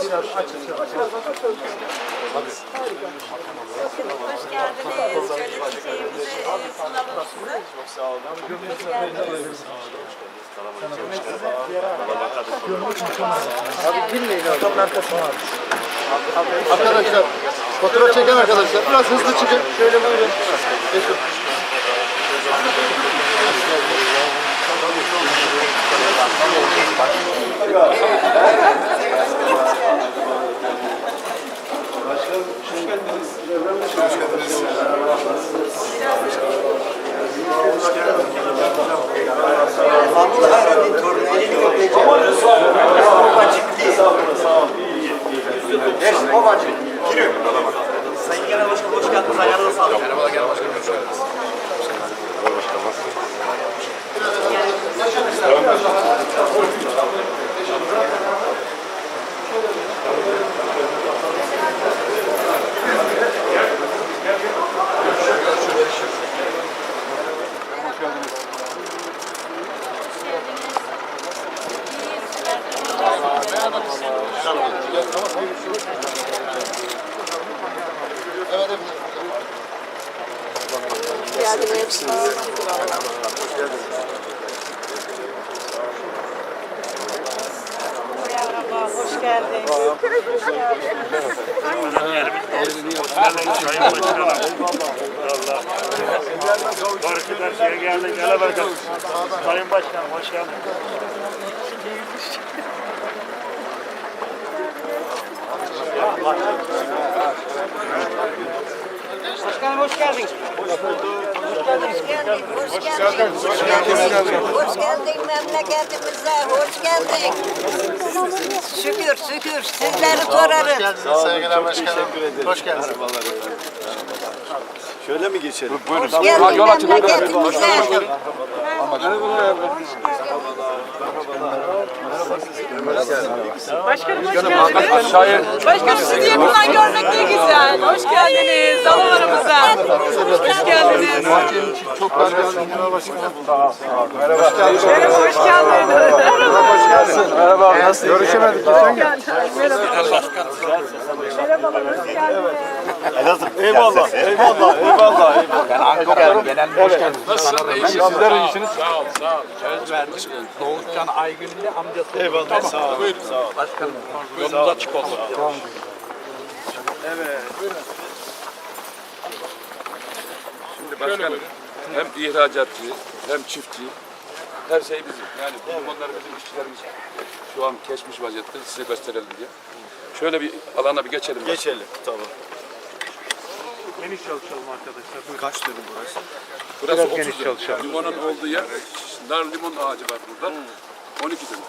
Hoş geldiniz. Şöyle çiçeğimizi e, sunalım. Çok sağ olun. Hoş geldiniz. Arkadaşlar, fotoğraf çeken arkadaşlar biraz hızlı çıkın. Şöyle buyurun. Geçin. Sayın Genel Başkanım hoş geldiniz. Ayağınıza sağlık. Merhaba, hoş geldin. Karşıya geldik. Gel bakalım. Sayın Başkanım hoş geldin. Başkanım hoş geldin. Hoş geldin, hoş geldin. Hoş geldin memleketimize, hoş geldin. Şükür, şükür. Sizleri sorarız. Geldiniz Sayın Genel Başkanım. Hoş geldiniz. Şöyle mi geçelim? Hoş geldin memleketimize. Başkanım hoş geldiniz. Başkanım sizi yakından görmek ne güzel. Hoş geldiniz dalalarımıza. Hoş geldiniz. Çok Başkanım. Merhaba hoş geldiniz. Merhaba, hoş geldin. Merhaba? Görüşemedik. Geçen gün. Merhabalar hoş geldiniz. Elazığ. Eyvallah. Eyvallah. Eyvallah. Sizler iyisiniz. Söz verdik. Doğuşcan Aygün'de amcası. Eyvallah. Sağ olun. Buyurun. Sağ olun. Başkanım yolunuz açık olsun. Şimdi başkanım hem ihracatçı hem çiftçi her şey bizim. Yani bu limonları bizim işçilerimiz şu an kesmiş vaziyette size gösterelim diye. Şöyle bir alana bir geçelim. Geçelim. Tamam. Geniş çalışalım arkadaşlar. Buyurun. Kaç dedim burası? Burası 30 geniş çalışalım. Limonun olduğu yer, nar limon ağacı var burada. 12 dönüm.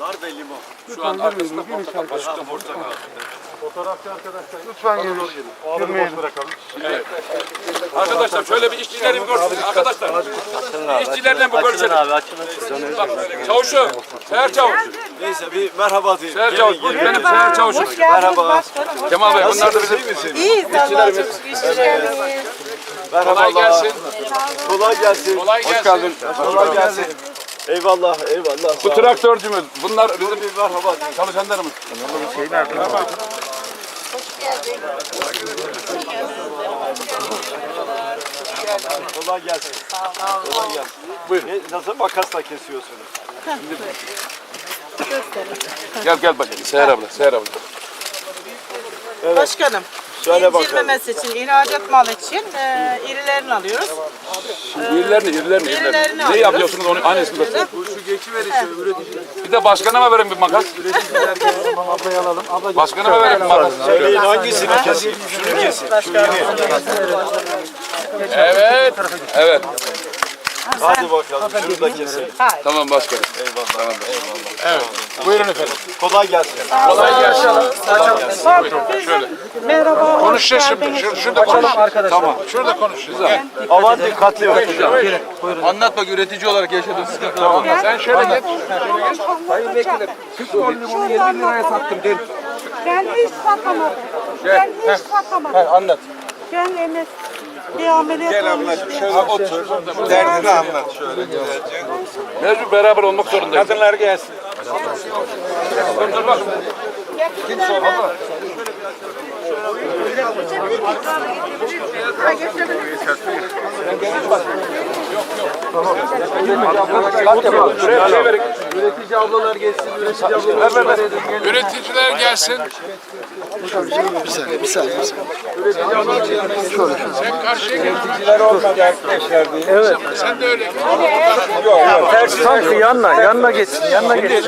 Nar ve limon. Şu an arkasında portakal, başında Portakal. Lütfen gelin. Girmeyelim. Evet. Arkadaşlar şöyle bir işçileri bir görsün arkadaşlar. Bir işçilerle bir görüşelim. Bak, çavuşu, seher çavuş. Neyse bir merhaba diyeyim. Seher çavuş, benim seher çavuşum. Hoş geldiniz Merhaba. başkanım. Hoş Kemal Bey bunlar da bizim İyiyiz Allah'a çok şükür. Hoş geldiniz. kolay gelsin. Kolay gelsin. Kolay gelsin. Kolay gelsin. Eyvallah. Eyvallah. Bu traktörcümüz, bunlar bizim Bir merhaba çalışanlarımız. Hoş geldin. Kolay gelsin. Kolay gelsin. Buyurun. E, nasıl makasla kesiyorsunuz? Gel gel bak, Seher abla, Seher abla. Başkanım. Şöyle bakalım. İncirmemesi için, ihracat mal için e, irilerini alıyoruz. İrilerini, irilerini, İrilerini irilerini. Ne alıyoruz. yapıyorsunuz onu annesini göster. Bir de başkanıma verin bir makas. Başkanıma verin bir makas. Söyleyin hangisini keseyim? Şunu keseyim. Şu yeni. Evet, evet. Hadi bakalım. Şunu da keselim. Tamam başkanım. Eyvallah. Buyurun efendim. Kolay gelsin. Kolay gelsin. Şöyle. Merhaba. Konuşacağız şimdi. Şur- şurada konuş. Tamam. Şurada konuşacağız. Aman dikkatli olun. Anlat bak üretici olarak yaşadığın sıkıntı. Tamam. Sen şöyle geç. Ben hiç satamadım. Ben hiç satamadım. anlat. Ben emek Bir ameliyat olmuş. Derdini anlat şöyle güzelce. Mecbur beraber olmak zorundayız. Kadınlar gelsin. Dur bak. Üretici ablalar gelsin, üretici ablalar Üreticiler gelsin. Bir saniye, bir saniye. Bir saniye. Sen karşıya gel. Üreticiler olmadı arkadaşlar. Evet. Sen de öyle. Sanki yanına, yanına geçsin, yanına geçsin.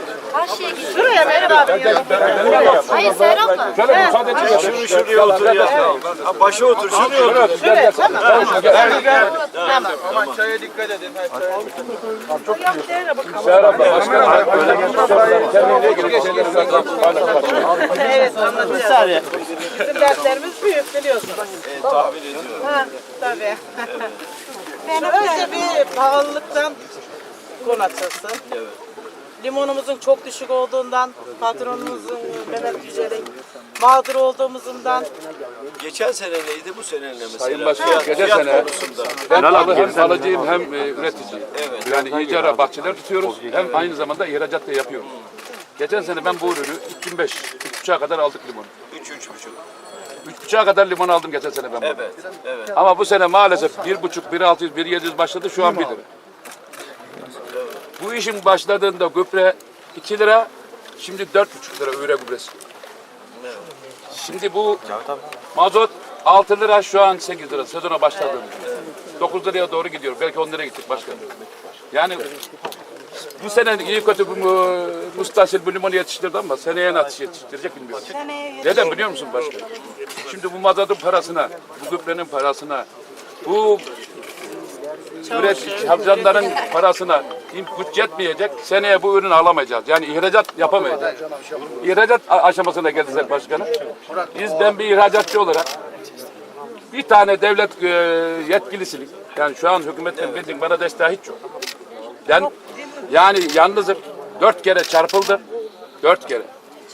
Şuraya Meral abi. Hayır Serap mı? Şöyle müsaade edin. Şunu şuraya otur ya. Başa otur, şuraya otur. Aman çaya dikkat edin. Serap da başkanım. Kendine ilgili şeyleri zaten paylaşmak. Evet anlatacağız. Bizim dertlerimiz büyük biliyorsunuz. Tahmin ediyorum. Ha, tabii. Önce bir pahalılıktan konu açılsın. Limonumuzun çok düşük olduğundan, patronumuzun Mehmet Yücel'in mağdur olduğumuzdan Geçen sene neydi, bu sene ne mesela? Sayın Fiyat- geçen sene konusunda. ben alı hem alıcıyım hem e, üreticiyim. Evet. Yani icara bahçeler tutuyoruz hem aynı zamanda ihracat da yapıyoruz. Geçen sene ben bu ürünü 2005, 3,5'a kadar aldık limonu. Üç, üç buçuk. 3,5'a kadar limon aldım geçen sene ben. bunu. Evet, evet. Ama bu sene maalesef 1,5, 1,600, 1,700 başladı şu an 1 lira. Bu işin başladığında gübre 2 lira, şimdi 4,5 lira üre gübresi. Şimdi bu mazot 6 lira şu an 8 lira sezona başladığında. 9 liraya doğru gidiyor. Belki 10 liraya gittik başka. Yani bu sene iyi kötü bu mu- Mustasil bu limonu yetiştirdi ama seneye nasıl yetiştirecek bilmiyorum. Neden biliyor musun başka? Şimdi bu mazotun parasına, bu gübrenin parasına, bu üret havcanların parasına güç yetmeyecek. Seneye bu ürünü alamayacağız. Yani ihracat yapamayacağız. İhracat aşamasına geldiysek başkanım. Biz ben bir ihracatçı olarak bir tane devlet e, yetkilisinin yani şu an hükümetin bildiğin bana desteği hiç yok. Ben yani yalnızım. Dört kere çarpıldı. Dört kere.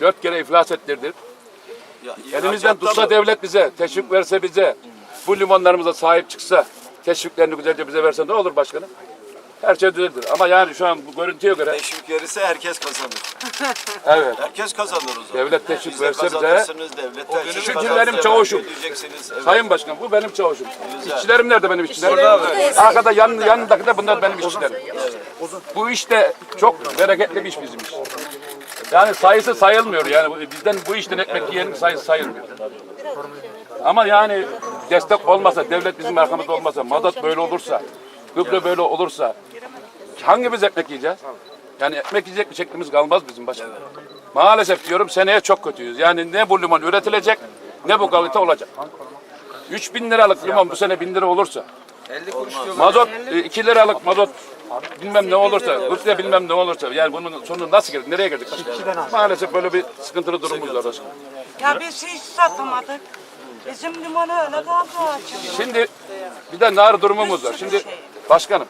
Dört kere iflas ettirdi. Ya, Elimizden tutsa devlet bize, teşvik verse bize, bu limanlarımıza sahip çıksa, teşviklerini güzelce bize verse ne olur başkanım? Her şey düzelir. Ama yani şu an bu görüntüye göre Teşvik verirse herkes kazanır. evet. Herkes kazanır o zaman. Devlet teşvik Siz de verse bize- kazanırsınız, devlet Çünkü benim çavuşum. ödeyeceksiniz. Evet. Sayın Başkan bu benim çavuşum. Güzel. İşçilerim nerede benim işçilerim? Arkada yan, yanındaki de bunlar benim işçilerim. Bu işte çok bereketli bir iş bizim iş. Yani sayısı sayılmıyor yani bizden bu işten ekmek yiyenin sayısı sayılmıyor. Ama yani destek olmasa, devlet bizim arkamızda olmasa, mazot böyle olursa, gübre böyle olursa hangimiz ekmek yiyeceğiz? Yani ekmek yiyecek bir şeklimiz kalmaz bizim başkanım. Maalesef diyorum seneye çok kötüyüz. Yani ne bu limon üretilecek ne bu kalite olacak. 3000 liralık limon bu sene 1000 lira olursa 50 kuruş diyorlar. mazot 2 liralık mazot bilmem ne olursa, gübre bilmem ne olursa yani bunun sonu nasıl girdik, nereye girdik? Maalesef böyle bir sıkıntılı durumumuz var. Ya biz hiç satamadık. Bizim limonu öyle kaldı. Şimdi bir de nar durumumuz var. Şimdi başkanım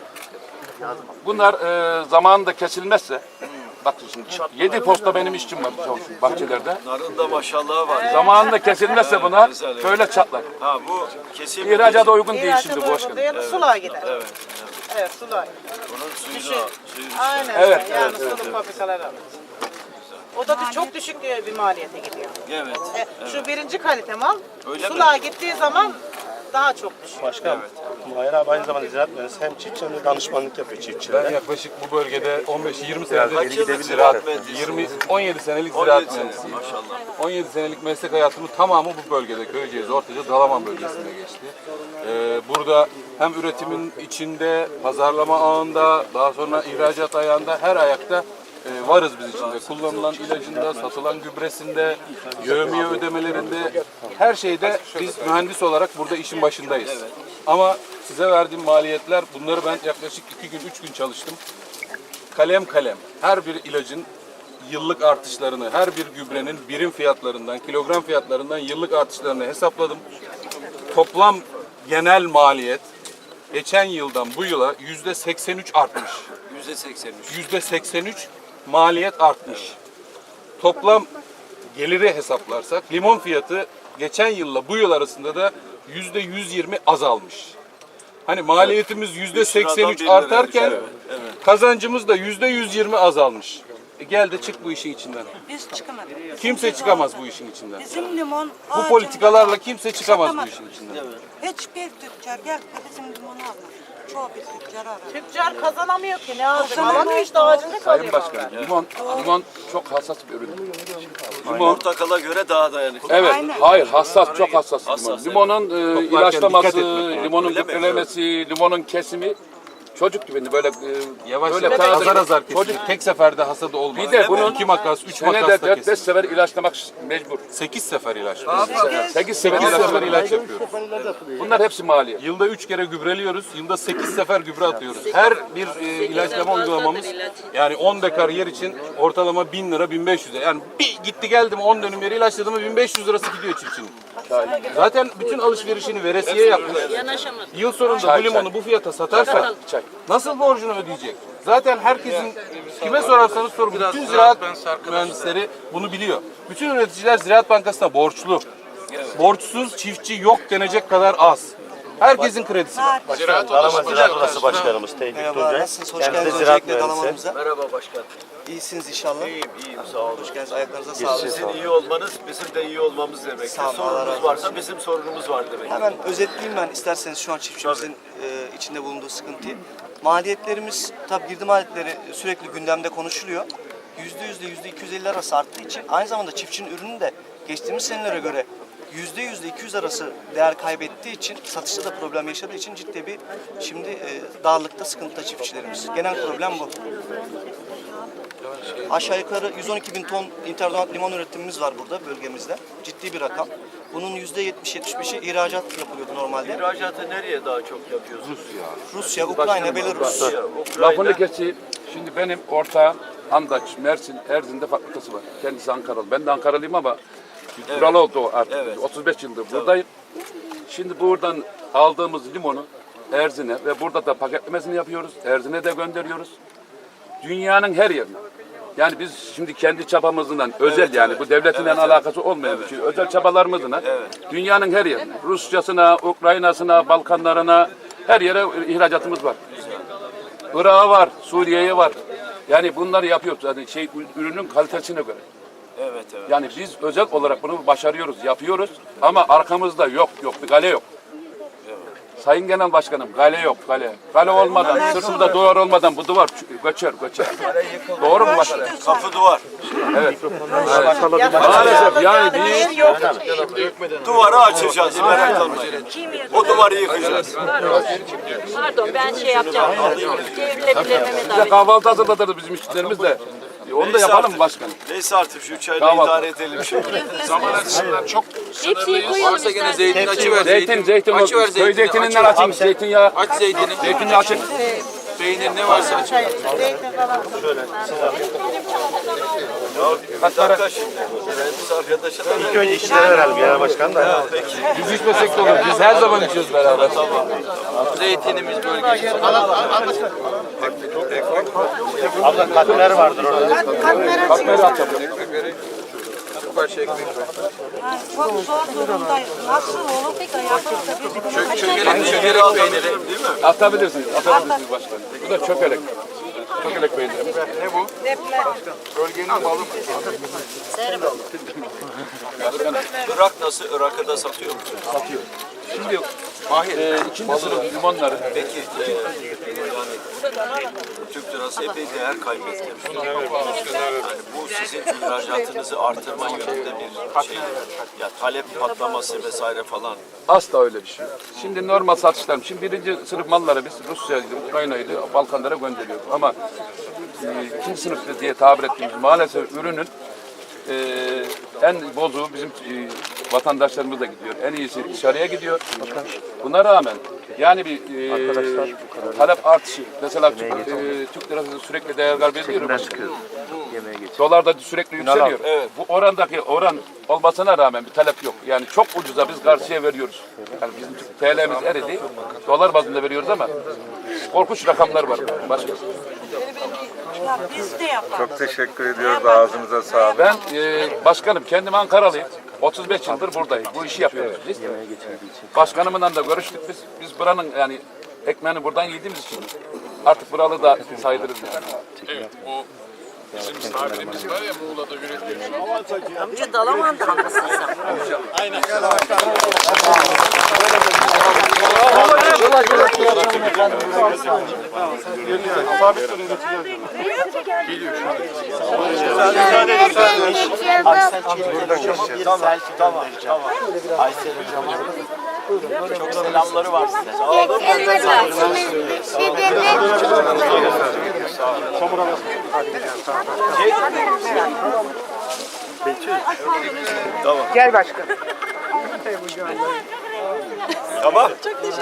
bunlar e, zamanında kesilmezse bak şimdi 7 posta benim işçim var çavuşum bahçelerde. Narın da maşallah var. Zamanında kesilmezse bunlar böyle çatlar. Ha bu kesin İhracata uygun değil İhracata şimdi bu uygun başkanım. değil, suluğa gider. Evet, evet suluğa. Bunun suyunu, suyunu Aynen Evet. Yani sulu fabrikalar alır. O da çok düşük bir maliyete gidiyor. Evet. E, Şu birinci kalite mal Öyle mi? suluğa gittiği zaman daha çok düşüyor. Başkan, Mahir abi aynı zamanda ziraat mühendisi hem çiftçi hem de danışmanlık yapıyor çiftçilere. Ben yaklaşık bu bölgede 15-20 senedir Kaç yıllık ziraat mühendisi? 20 17 senelik 17 ziraat mühendisiyim. maşallah. 17 senelik meslek hayatımın tamamı bu bölgede Köyceğiz, Ortaca, Dalaman bölgesinde geçti. Ee, burada hem üretimin içinde, pazarlama ağında, daha sonra ihracat ayağında her ayakta e, varız biz içinde. Kullanılan ilacında, satılan gübresinde, yövmiye ödemelerinde her şeyde biz mühendis olarak burada işin başındayız. Ama size verdiğim maliyetler bunları ben yaklaşık iki gün, üç gün çalıştım kalem kalem her bir ilacın yıllık artışlarını, her bir gübrenin birim fiyatlarından, kilogram fiyatlarından yıllık artışlarını hesapladım. Toplam genel maliyet geçen yıldan bu yıla yüzde 83 artmış. Yüzde 83. Yüzde 83 maliyet artmış. Toplam geliri hesaplarsak limon fiyatı geçen yılla bu yıl arasında da yüzde 120 azalmış. Hani maliyetimiz yüzde 83 artarken kazancımız da yüzde 120 azalmış. E gel de çık bu işin içinden. Biz çıkamadık. Kimse çıkamaz bu işin içinden. Bizim limon Bu politikalarla kimse çıkamaz bu işin içinden. Hiçbir tüccar gel bizim limonu almadı. Çoğu bir tüccar kazanamıyor ki ne alacak? Kazanamıyor. Alamıyor işte ağacında Sayın kalıyor. Başkanım, limon, limon çok hassas bir ürün. Limon, Portakala göre daha dayanıklı. evet, Aynen. hayır hassas, çok hassas limon. Limonun e, ilaçlaması, limonun gübrelemesi, limonun kesimi çocuk gibi böyle e, Yavaş böyle yavaş taze- azar azar kesiyor. Çocuk Tek seferde hasadı olmaz. Bir de bunun iki makas, üç senede makasla 4-5 kesiyor. sefer ilaçlamak mecbur. Sekiz sefer ilaç. 8 Sekiz sefer sefer ilaçlamak. ilaç yapıyoruz. Bunlar hepsi maliyet. Yılda üç kere gübreliyoruz, yılda sekiz sefer gübre atıyoruz. Her bir e, ilaçlama uygulamamız yani 10 dekar yer için ortalama 1000 lira 1500 lira. Yani bir gitti geldim 10 dönüm yeri ilaçladım mı 1500 lirası gidiyor çiftçinin. Zaten bütün alışverişini veresiye yapmış. Yıl sonunda bu limonu bu fiyata satarsa nasıl borcunu ödeyecek? Zaten herkesin kime sorarsanız sorun. Bütün ziraat mühendisleri bunu biliyor. Bütün üreticiler Ziraat Bankası'na borçlu. Borçsuz çiftçi yok denecek kadar az. Herkesin kredisi var. Dalaman Ziraat Odası Başkanımız Tevfik Merhaba, Tuncay. nasılsınız? Hoş Kendisi geldiniz ziraat öncelikle mühendisi. dalamanımıza. Merhaba başkan. İyisiniz inşallah. İyiyim, iyiyim sağ olun. Hoş geldiniz. Ayaklarınıza sağlık. Sizin iyi olmanız bizim de iyi olmamız demek. Sağ olun, Allah razı Sorunumuz olsun. varsa bizim sorunumuz var demek. Hemen özetleyeyim ben isterseniz şu an çiftçimizin e, içinde bulunduğu sıkıntıyı. Maliyetlerimiz, tabii girdi maliyetleri sürekli gündemde konuşuluyor. Yüzde yüzde yüzde 250 arası arttığı için aynı zamanda çiftçinin ürünü de geçtiğimiz senelere göre yüzde yüzde 200 arası değer kaybettiği için satışta da problem yaşadığı için ciddi bir şimdi e, darlıkta sıkıntıda çiftçilerimiz. Genel problem bu. Aşağı yukarı 112 bin ton interdonat limon üretimimiz var burada bölgemizde. Ciddi bir rakam. Bunun %70-75'i ihracat yapılıyordu normalde. İhracatı nereye daha çok yapıyorsunuz? Rusya, Ukrayna, Belarus. Lafını keseyim. Şimdi benim ortağım Andaç, Mersin, Erzin'de fabrikası var. Kendisi Ankaralı. Ben de Ankaralıyım ama buralı oldu artık. Evet. 35 yıldır buradayım. Şimdi buradan aldığımız limonu Erzin'e ve burada da paketlemesini yapıyoruz. Erzin'e de gönderiyoruz. Dünyanın her yerine. Yani biz şimdi kendi çabamızdan özel yani bu devletinle alakası olmayan bir şey. Özel çabalarımızla dünyanın her yerine. Rusçasına, Ukrayna'sına, Balkanlarına her yere ihracatımız var. Irak'a var, Suriye'ye var. Yani bunları yapıyoruz. Yani şey ürünün kalitesine göre. Evet evet. Yani biz özel olarak bunu başarıyoruz, yapıyoruz ama arkamızda yok, yok bir kale yok. Sayın Genel Başkanım kale yok kale. Kale olmadan, sırtımda duvar olmadan bu duvar ç- göçer göçer. Doğru mu başkanım? Kapı duvar. Maalesef yani biz Duvarı açacağız merak olmayın. O duvarı yıkacağız. Pardon ben şey yapacağım. Bize abi. kahvaltı hazırlatırız bizim işçilerimiz de. E, Onu da yapalım mı başkanım? Neyse artık şu çayla Kahvaltı. idare edelim şimdi. Hepsini koyalım Varsa gene istersen. zeytin açıver. Zeytin, zeytin. Açıver Köy zeytini. zeytininden açın, zeytinyağı. Aç zeytini. Zeytinini açın. Peynir ne varsa aç. Ya bir dakika şimdi. Biz arkadaşa da İlk önce işçilere verelim genel başkan da. Biz içmesek de olur. Biz her zaman içiyoruz beraber. Zeytinimiz bölgesi. Abla katmer vardır orada. Atacağım. Bir parça ekmek ver. Yani çok zor durumdayız. Nasıl olup da yapıp da biz Çök, çökelek, çökelek peyniri. Atabilirsiniz, atabilirsiniz başkanım. Bu da çökelek. Çökelek peyniri. Ne bu? Bölgenin malı mı? Irak nasıl? Irak'ı da satıyor mu? Şimdi e, ikinci sınıf limonları Peki e, lirası epey değer kaybetti. Yani bu sizin ihracatınızı artırma yönünde bir şey. Ya talep patlaması vesaire falan. asla öyle bir şey yok. Şimdi normal satışlarım. Şimdi birinci sınıf malları biz Rusya'ydı, Ukrayna'ydı, Balkanlara gönderiyoruz. Ama e, ikinci sınıf diye tabir ettiğimiz maalesef ürünün e, En bozuğu bizim e, vatandaşlarımız da gidiyor. En iyisi dışarıya gidiyor. Buna rağmen yani bir e, talep artışı. Mesela Türk, e, Türk lirası sürekli değer kaybediyor. başkanım. Dolar da sürekli yükseliyor. Bu orandaki oran olmasına rağmen bir talep yok. Yani çok ucuza biz karşıya veriyoruz. Yani bizim Türk TL'miz eridi. Dolar bazında veriyoruz ama korkunç rakamlar var. Başka. Biz de yaparız. Çok teşekkür ediyoruz. Ağzınıza sağlık. Ben e, başkanım kendim Ankaralıyım. 35 yıldır buradayım. Bu işi yapıyoruz biz. Başkanımla da görüştük biz. Biz buranın yani ekmeğini buradan yediğimiz için artık buralı da sayılırız yani. Evet, bu bizim tabirimiz var ya Muğla'da üretiyor. Amca Dalaman'dan mısın sen? Selamları var size. Gel başkan. Tamam.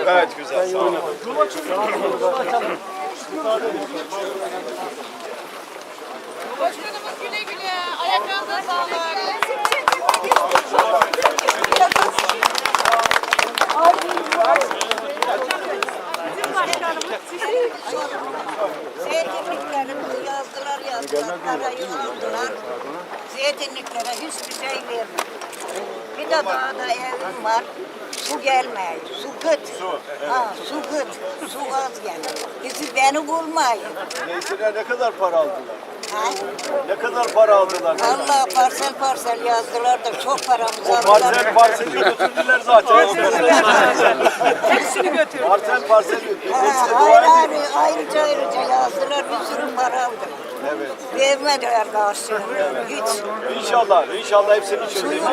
Gayet güzel. Sağ olun. Başkanımız güle güle. Ayaklarınıza sağlık. Zeytinliklerimizi yazdılar yazdılar, parayı aldılar. Zeytinliklere hiçbir şey vermedi. Bir de dağda evim var, su gelmiyor, su kıt. Ha, su kıt, su az gelir. Bizi beni bulmayın. Neyse ne kadar para aldılar? Ne kadar para aldılar? Allah parsel parsel yazdılar da çok paramızı aldılar. Parsel parseli götürdüler zaten. Hepsini götürdü. Parsel parsel götürdüler. Ha, ayrı ayrı, ayrıca ayrıca yazdılar, bir sürü para aldılar. Evet. Vermediler karşılığını, hiç. İnşallah, inşallah hepsini çözeceğiz.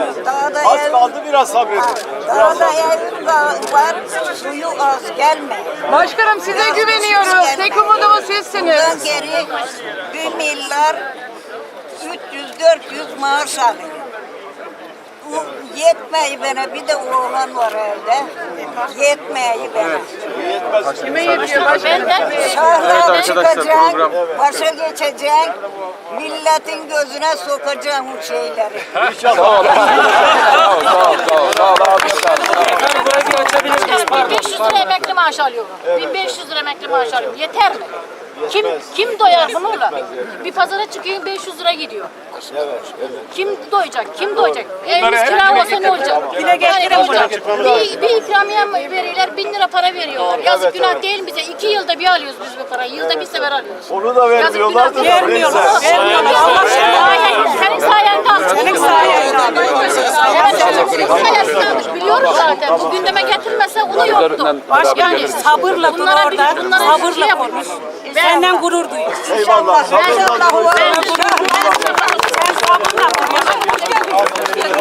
Az ev- kaldı biraz sabredin. Ha, Dağda evim va- var, suyu az gelme. Başkanım size güveniyoruz. Tek umudumuz sizsiniz. Bundan geri bir milyar 300-400 maaş alıyor. Bu yetmeyi bana bir de oğlan var evde. Yetmeyi bana. Kime yetiyor başkanım? Şahla çıkacaksın, başa geçeceksin, milletin gözüne sokacaksın bu şeyleri. Sağ ol. Sağ ol, sağ ol, sağ ol. Sağ ol, afiyet olsun. 1500 lira emekli maaş alıyorum. 1500 lira emekli maaş alıyorum. Yeter mi? Kim kim doyar bununla? Bir pazara çıkıyor 500 lira gidiyor. Kim doyacak? Kim doyacak? Evimiz kira olsa ne olacak? Yani ne olacak? Bir, bir ikramiye veriyorlar, bin lira para veriyorlar. Yazık günah değil mi bize? İki yılda bir alıyoruz biz bu parayı. Yılda bir sefer alıyoruz. Onu da vermiyorlar da. Vermiyorlar, vermiyorlar. Allah Sayende, senin sayende aldık. Senin sayende Evet, senin sayesinde aldık. Biliyoruz zaten. Bu gündeme getirmese onu yoktu. Yani Sabırla dur bunlara bir, orada, bunlara bir şey sabırla yapıyoruz. Senden gurur duyuyoruz. Eyvallah.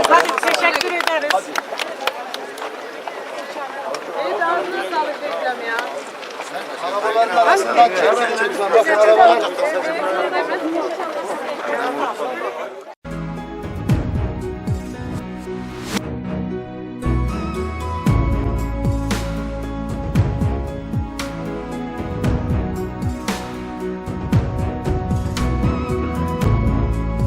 Hadi teşekkür ederiz. Arabaların arasından çek, çek, çek. Bakın arabalar.